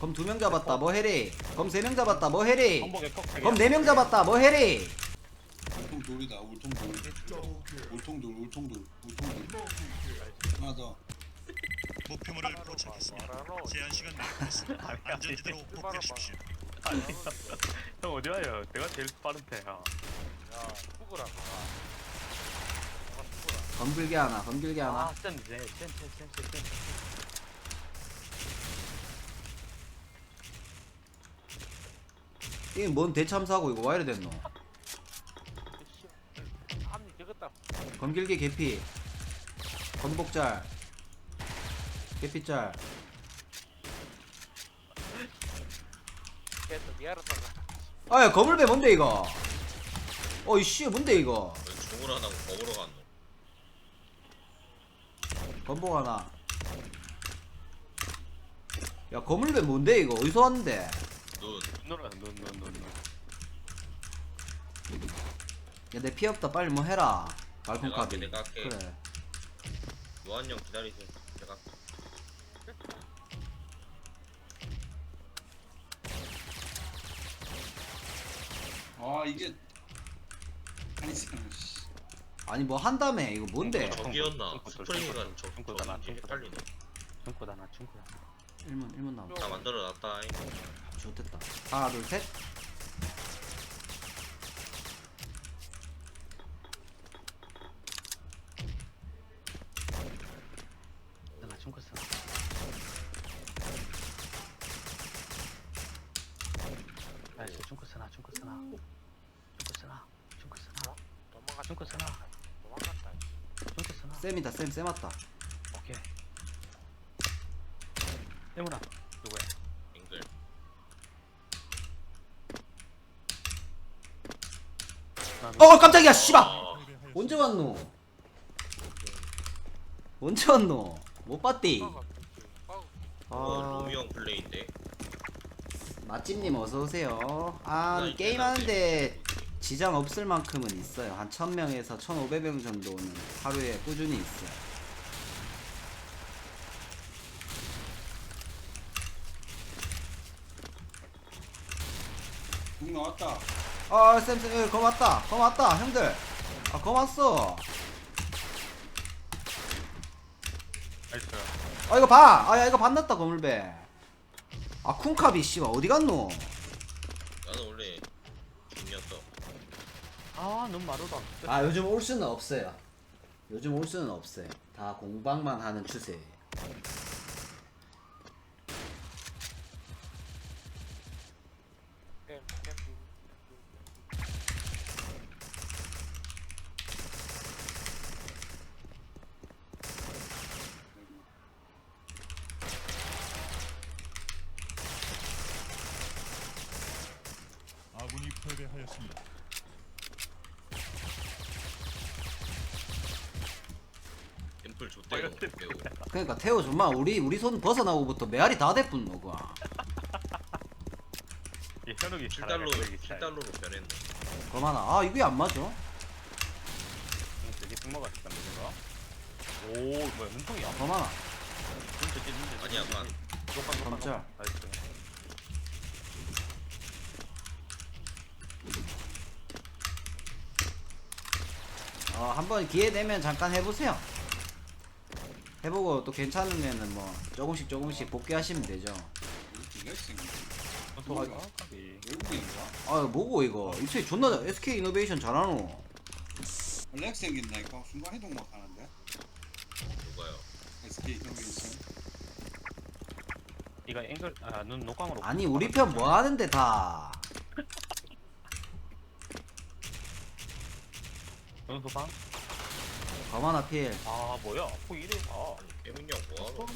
검 두 명 잡았다. 뭐 해리? 검세 명 잡았다. 뭐 해리? 한복에 꺽 검 네 명 잡았다. 뭐 해리? 울통 돌이다. 울통 돌. 울통 돌 울통 돌 울통 돌. 하나 더. 목표물을 포착했습니다. 제한 시간 내에 안전지대로 복귀하십시오. 형 어디 와요? 내가 제일 빠른 패야. 야, 죽으라. 검 길게 하나 검 길게 하나. 아, 쌤 이제 쌤, 쌤, 쌤, 쌤, 쌤. 이게 뭔 대참사고 이거? 와 이래 됐노? 함이 적었다. 검 길게 개피. 검복잘 미안하다가. 아야 거물배 뭔데 이거? 어이씨 뭔데 이거? 중을 안 하고 거으러 갔노. 검복 하나. 야 거물배 뭔데 이거? 어디서 왔는데 눈. 눈으로 눈, 눈, 눈, 눈. 야내 피 없다 빨리 뭐 해라 말콤 내가 할게, 카비 내가 할게. 그래 무한형 기다리세요. 제가 아 이게 아니잖아 씨. 아니 뭐 한다며 이거 뭔데 어, 저기였나? 스프링이가 저다 헷갈리네. 중고다 나, 중고다. 1문 1문 나온다. 다 만들어놨다. 좋됐다. 하나 둘셋. 나. 나이스. 쌤이다 쌤쌤 왔다 오케이. 때문아 누구야? 앵글. 나어 깜짝이야 씨발. 아, 언제 왔노? 언제 왔노? 못 봤디. 어, 아 로미 형 플레이인데. 맛집님 어서 오세요. 아나 이제 게임하는데 지장 없을 만큼은 있어요. 한 1000명에서 1500명 정도는 하루에 꾸준히 있어요 왔다 아 쌤 쌤 예, 검 왔다 검 왔다 형들 아 검 왔어 나이스. 아 이거 봐! 아 야 이거 반났다 거물배 아 쿵카비 씨발 어디 갔노? 나는 원래 중이었어. 아 너무 마르다. 아 요즘 올 수는 없어요 요즘 올 수는 없어요 다 공방만 하는 추세 겜, 겜. 아군이 패배하였습니다. 앰플 줬대요. 매우. 그러니까 태호 정말 우리 우리 손 벗어나고부터 메아리 다 됐군 너가 이 현욱이 7달러 7달러로 변했네. 검 하나 아 이게 안 맞아 되게 승모가 됐다는 건가? 오 뭐야 눈통이야? 검 하나 눈치 찌 눈치. 아니 약간 녹방 녹방. 검짤. 나이스. 어 한번 기회 되면 잠깐 해보세요 해보고 또 괜찮으면은 뭐 조금씩 조금씩 복귀하시면 되죠? 까비. 외국인인가? 아 뭐고 이거 입체 존나 잘- SK 이노베이션 잘하노 렉생 있나니까 순간 해동 막 하는데 누가요? SK 이노베이션 이거 앵글 아눈 녹광으로. 아니 우리 편 뭐 하는데 다 눈 도방? 검 하나 필 아 뭐야? 포 이래. 아 깨문이 형 뭐하노?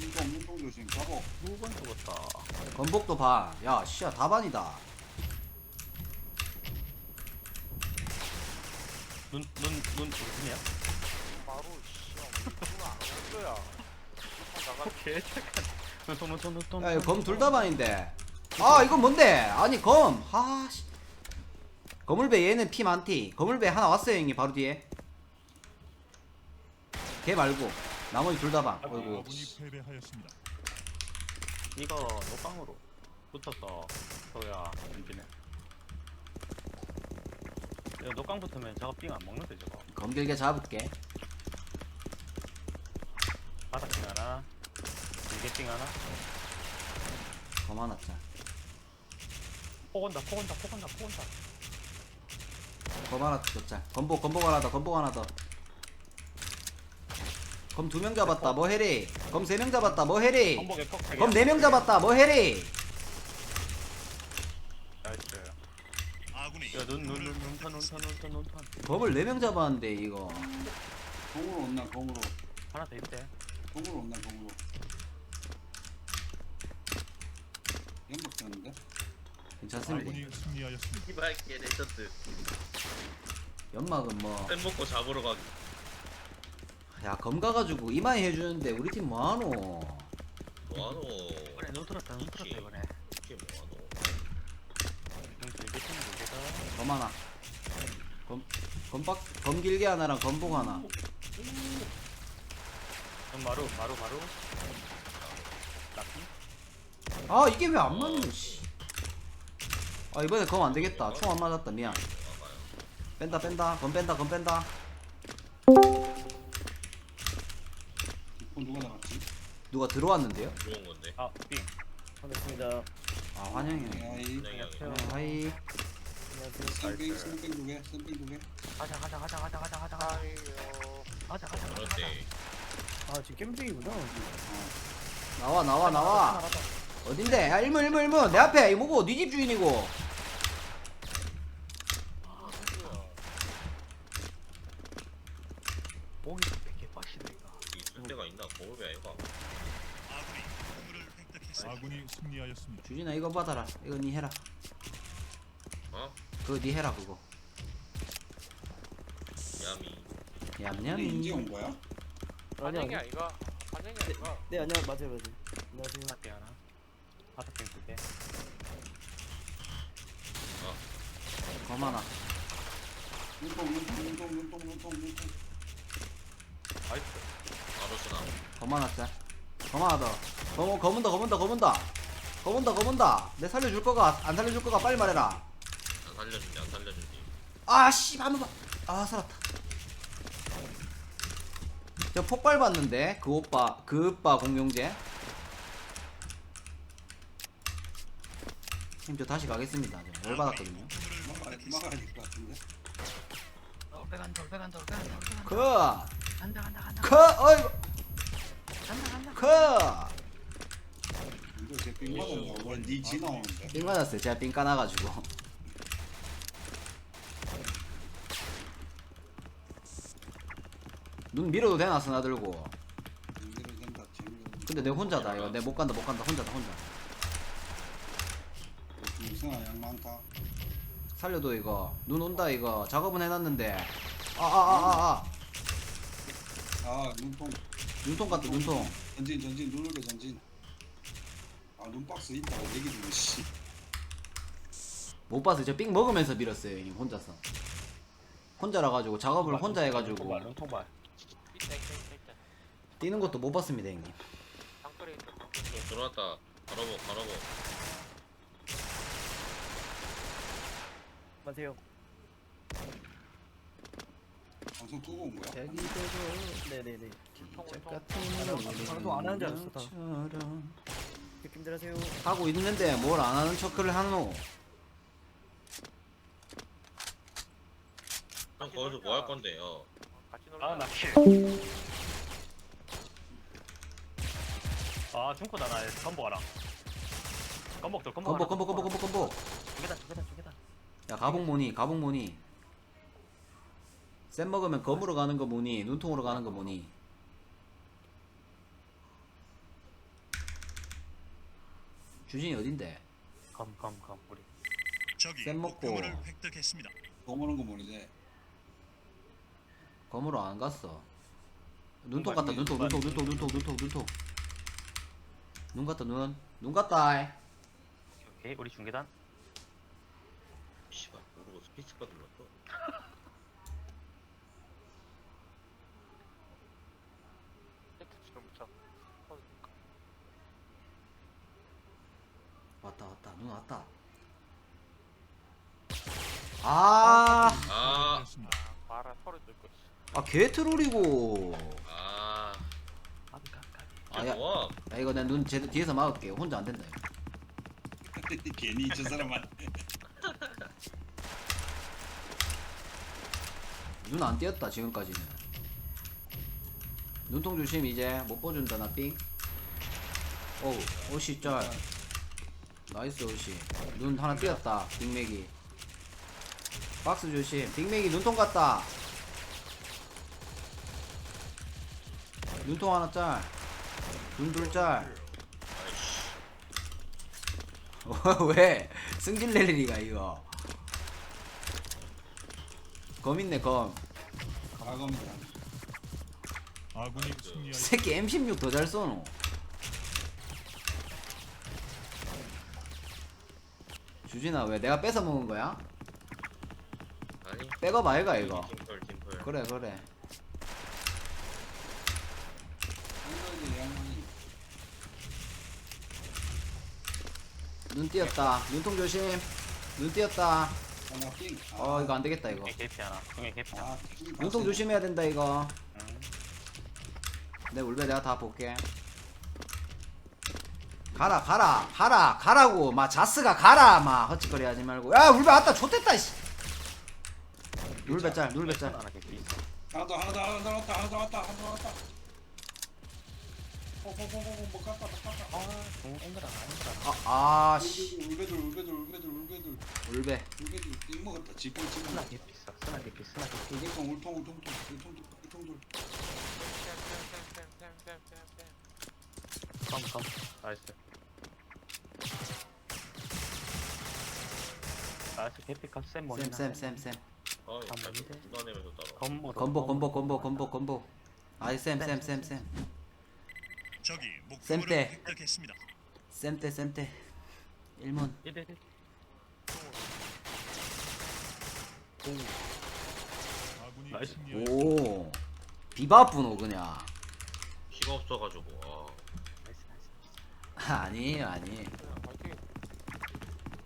운동 운동 조심 가보 두 번 죽었다. 건복도 반. 야, 씨야 다 반이다. 눈눈눈 무슨이야? 바로, 씨. 누가 안올 거야. 나가. 개 착한. 야, 이거 검 둘 다 반인데. 아, 이건 뭔데? 아니, 검. 아, 씨. 거물배 얘는 피 많티. 거물배 하나 왔어요, 형님. 바로 뒤에. 걔 말고. 나머지 둘다 반. 어이구. 아군이 패배하였습니다. 이거 노빵으로 붙었어 서우야 엔진에 이거 노깡 붙으면 저거 삥안 먹는데 저거 검 길게 잡을게 바닥 삥 하나 길게 삥 하나 검 하나 짜폭 온다 폭 온다 폭 온다 폭 온다 검 하나 짜 검복 검복 하나 더 검복 하나 더검 두 명 잡았다. 뭐 해리? 검 세 명 잡았다. 뭐 해리? 한복에 폭검네 명 잡았다. 뭐 해리? 나이스. 아군이 야 눈 눈눈 검을 네 명 잡았는데 이거. 공으로 온나 공으로. 하나 더 있대. 공으로 온나 공으로. 연막 되는데 괜찮습니다 아군이 승리하였습니다. 이발게 레전드. 연막은 뭐 쌤 먹고 잡으러 가기. 야 검 가가지고 이마에 해주는데 우리 팀 뭐하노 뭐하노? 이번에 눈 틀었다 눈 틀었다 이번에 이게 뭐하노? 눈 길게 삥 길게다 검 하나 검 검박 검 길게 하나랑 검복 하나 눈 마루 마루 마루 락기 아 이게 왜 안 맞노 씨. 아 이번에 검 안 되겠다 총 안 맞았다 미안 뺀다 뺀다 검 뺀다 검 뺀다 뒷폰 누가 나갔지? 누가 들어왔는데요? 좋은 건데. 아 삥 반갑습니다. 아 환영이 야이 그냥 안녕하세요. 네, 하이 안녕하세요. 쌤뺑 쌤뺑 두개 쌤뺑 두개 가자 가자 가자 가자 가자 가자 가자. 가자 가자 가자 그렇대. 아 지금 게임 중이구나. 나와 나와 나와 어딘데? 야 일문 일문 일문 내 앞에 이모고 네 집 주인이고 목이 몇개 빠시네 이거 있을 때가 있나? 거울이 아이가. 아군이 목표를 획득했습니다. 아군이 승리하였습니다. 주진아 이거 받아라 이거 니 해라 어? 그거 니 해라 그거 야미. 근데 인제 온 얌얌이 거야? 아니야. 환영이 아이가. 환영이 아이가. 네 안녕 맞아요 맞아요. 안녕하세요. 바닥 하나 바닥 삥 두개 검 하나 눈통 눈통 눈통 눈통 눈통 눈통 나이스 바로 쓰나? 검 하나 짜검 하나 더 검, 검은다 검은다 검은다 검은다 검은다 내 살려줄 거가 안 살려줄 거가 빨리 말해라 안 살려준대 안 살려준대. 아씨 한번 봐. 아 살았다. 저 폭발 봤는데 그 오빠 그 오빠 공룡제. 형저 다시 가겠습니다. 저 열받았거든요. 막아야 막아야 될 것 같은데 올빼간다 올빼간다 올빼간다 올빼간다 그, 간다 간다 간다 그, 어이구, 간다 간다 그. 이거 제삥 맞았나 왜니지 나오는데. 삥 맞았어요. 제가 삥 까놔가지고. 눈 밀어도 되나 스나 들고. 이대로 된다 재미가 근데 내 혼자다 이거. 내 못 간다 못 간다. 혼자다 혼자. 무슨 양 많다 살려도 이거. 눈 온다 이거. 작업은 해놨는데. 아아아 아 아. 아 눈통. 눈통 같다 눈통. 전진 전진. 누르게 전진 아 눈박스 있다고 얘기 중에 씨못 봤어요 저삥 먹으면서 밀었어요 형님 혼자서 혼자라 가지고 작업을 혼자 해가지고 있다 있다 있다 있다. 뛰는 것도 못 봤습니다 형님 장거리 있다. 좀 들어왔다. 바라보 바라보. 안녕하세요. 방송 끄고 온 거야? 네네네. 같은 방송 안 하는 줄 알았어, 다. 느낌들 하세요. 하고 있는데 뭘 안 하는 척을 하노 형 거기서 뭐 할 건데? 어. 같이 놀자. 아나 킬. 아 중코다 나 건복 하라 건복들 건복 건복 건복 건복 건복 건복 두 개다 두 개다 두 개다 야 뭐니 가복 뭐니 쌤 먹으면 검으로 가는 거 뭐니 눈통으로 가는 거 뭐니 주진이 어딘데 검검검 우리 쌤 먹고. 목표물을 획득했습니다. 동오는 거 모르지 검으로 안 갔어. 눈통 정말 같다. 눈통. 눈통, 눈통, 눈통, 눈통, 눈통. 눈 같다, 눈. 눈 같다. 오케이 우리 중계단 씨발 모르고 눌렀어. 세트 지금 붙여. 눈 왔다. 아, 아. 아 봐라 서로 아 개 트롤이고. 아, 까비 까비 까비 아, 야. 뭐야? 야 이거 내가 눈 제대로 뒤에서 막을게. 혼자 안 된다. 이거. 괜히 저 사람만 눈안 띄었다 지금까지는. 눈통 조심 이제 못 보준다 나 삥. 어우 오시 짤. 나이스 오시. 눈 하나 띄었다 빅맥이. 박스 조심. 빅맥이 눈통 갔다. 눈통 하나 짤. 눈둘 짤. 왜? 승질 낼 리가 이거. 검 있네 검. 아군이 승리하였습니다. 새끼 M16 더 잘 쏘노. 주진아 왜 내가 뺏어 먹은 거야? 백업 아이가 이거. 팀플, 팀플. 그래 그래. 눈 띄었다. 눈통 조심. 눈 띄었다. 어 이거 안 되겠다 이거. 중에 개피 하나 중에 개피 하나 아, 삥 눈통 조심해야 된다 이거. 응. 내 울베 내가 다 볼게. 가라 가라 가라 가라고 마 자스가 가라 마 헛짓거리 하지 말고 야 울베 왔다 좋댔다 씨. 울베 짤 울베 짤. 하나 개피 하나 더 하나 더 하나 더 왔다 하나 더 왔다 하나 더 왔다. 뽀뽀뽀뽀뽀 못 갔다 못 갔다. 아중 앵글아 앵글아. 아, 아 씨. 울베들 울베들 울베들 울베들. 울베 울베들 삥 먹었다 지금 지금 스나 개피 있어 스나 개피 스나 개피. 울베통 울통 울통 울통 울통 울통 쌤쌤쌤쌤쌤쌤 컴컴. 나이스. 나이스 개피 컷 쌤 뭐냐 쌤 쌤 쌤 쌤 어, 아, 뭔데? 따라. 건모 건보 건보 건보 건보 건보 아이 쌤쌤쌤쌤 적이 목표물을 쌤때. 획득했습니다. 쌤때 쌤때 일문 1대1 아군이 나이스. 승리하였습니다. 오 비바쁘노 그냥 피가 없어가지고. 아, 아니에요 아니에요 파이팅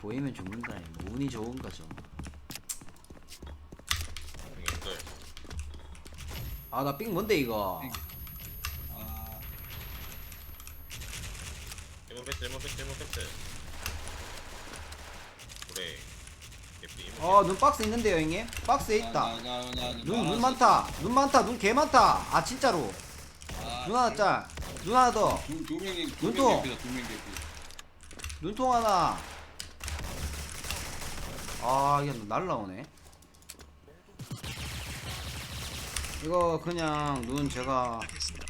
보이면 죽는다 뭐 운이 좋은 거죠 형님들. 아 나 삥 뭔데 이거? 아. 일본 패스, 일본 패스, 일본 패스. 그래. 예삐, 이모. 어눈 박스 있는데요 형님? 박스에 있다. 눈눈 많다. 눈 많다. 눈 개 많다. 아 진짜로. 눈 하나 짤눈 하나 더. 두 두 명이 눈통. 두명 개피다 두명 개피 눈통 하나. 아 이게 날라오네 이거 그냥 눈 제가 획득했습니다.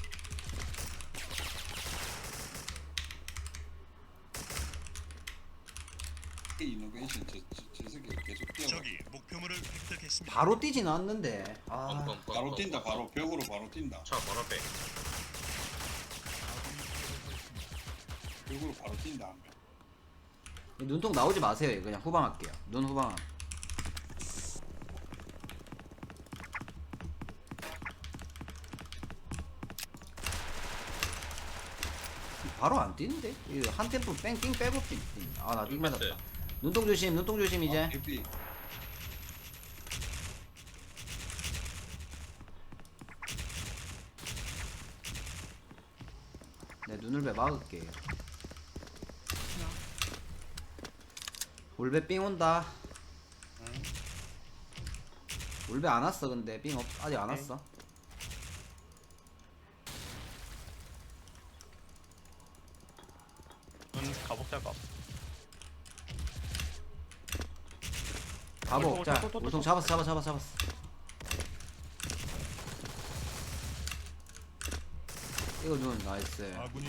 이노베이션 저, 저, 저 새끼 계속 뛰어 적이 목표물을 획득했습니다. 바로 뛰진 않는데 아 바로 뻔, 뛴다 뻔. 바로 벽으로 바로 뛴다 차 바로 앞에. 벽으로 바로 뛴다 한 명. 눈통 나오지 마세요 그냥 후방할게요 눈 후방 바로 안 뛰는데? 이거 한 템포 뺑삥 빼고 뛰 아나 삥 패스. 맞았다 눈통 조심 눈통 조심 이제. 아, 개피 내 눈을 배 막을게. 올배 삥 온다. 응. 올배 안 왔어 근데. 삥 없, 아직 안 왔어 가보. 또, 자 또, 또, 또. 잡았어 잡았어 잡았어 잡았어. 이거 눈 나이스. 아군이.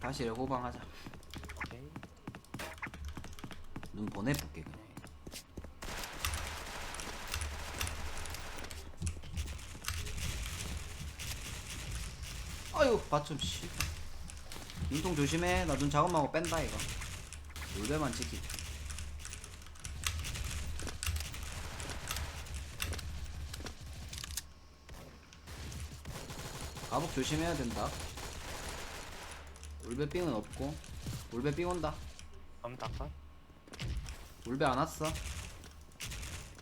다시 호방하자. 오케이. 눈 보내볼게 그냥 아유 받좀 씨. 눈통 조심해. 나 눈 작업하고 뺀다 이거. 울배만 지키. 마법 조심해야 된다. 울베 삥은 없고. 울베 삥 온다. 그럼 닦아? 울베 안 왔어.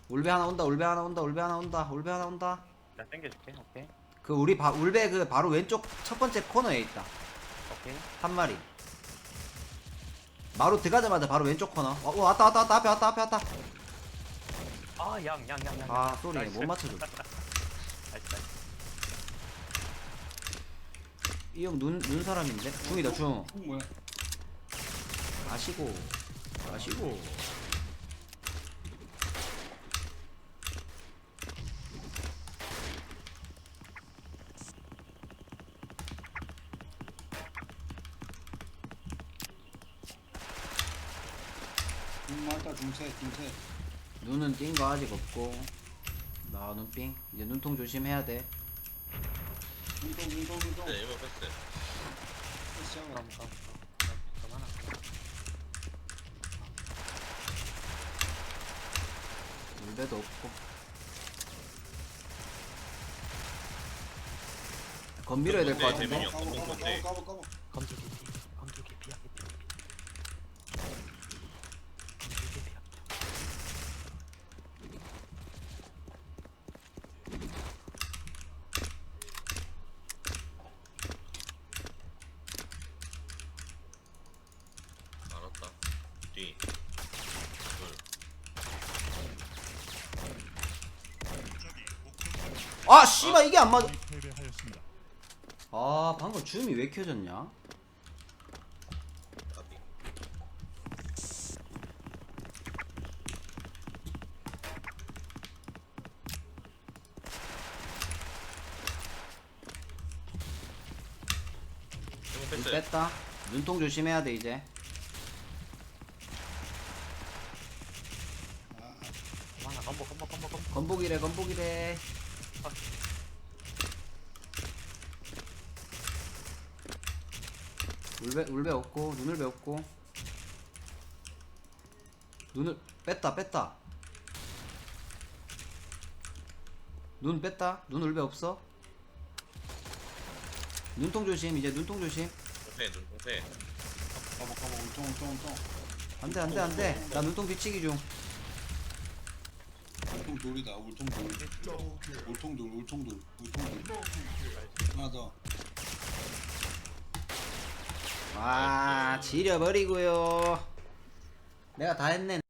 울베 하나 온다 울베 하나 온다 울베 하나 온다 울베 하나 온다. 나 땡겨줄게 오케이 그 우리 바, 울베 그 바로 왼쪽 첫 번째 코너에 있다. 오케이. 한 마리. 바로 들어가자마자 바로 왼쪽 코너. 어, 어, 왔다 왔다 왔다. 앞에 왔다 앞에 왔다. 아 양 양 양 양. 아 쏘리. 못 맞춰줘. 나이스 나이스. 이 형 눈 눈 사람인데? 중이다 중. 총 뭐야? 아시고 아시고 맞다 중세 중세. 눈은 띈 거 아직 없고. 나 눈삥. 이제 눈통 조심해야 돼. 눈통 눈통 눈통 패스. 1번 패스 시작을 그럼 그럼 그럼 그럼 하나 물배도 없고. 건밀어야 될것 네, 네 같은데. 까보 까보. 까보 까보 피 검두기 피하게 검두기 피하게 알았다 뒤 둘. 적이 목표물을 아 씨발 이게 안 맞아 패배하였습니다. 아 방금 줌이 왜 켜졌냐 눈 1번 패스 뺐다 눈통 조심해야 돼 이제 하나 검복 검복 검복 검복 건복이래 건복이래 울배 없고 눈을 배웠고. 눈을 뺐다 뺐다. 눈 뺐다? 눈 울배 없어? 눈통 조심 이제 눈통 조심. 동패 눈 동패 까보 까보 울통 울통 울통 안돼 안돼 안돼. 나 눈통 비치기 중. 울통 돌이다 울통 돌. 울통 돌 울통 돌 울통 돌. 하나 더 와 지려버리고요. 내가 다 했네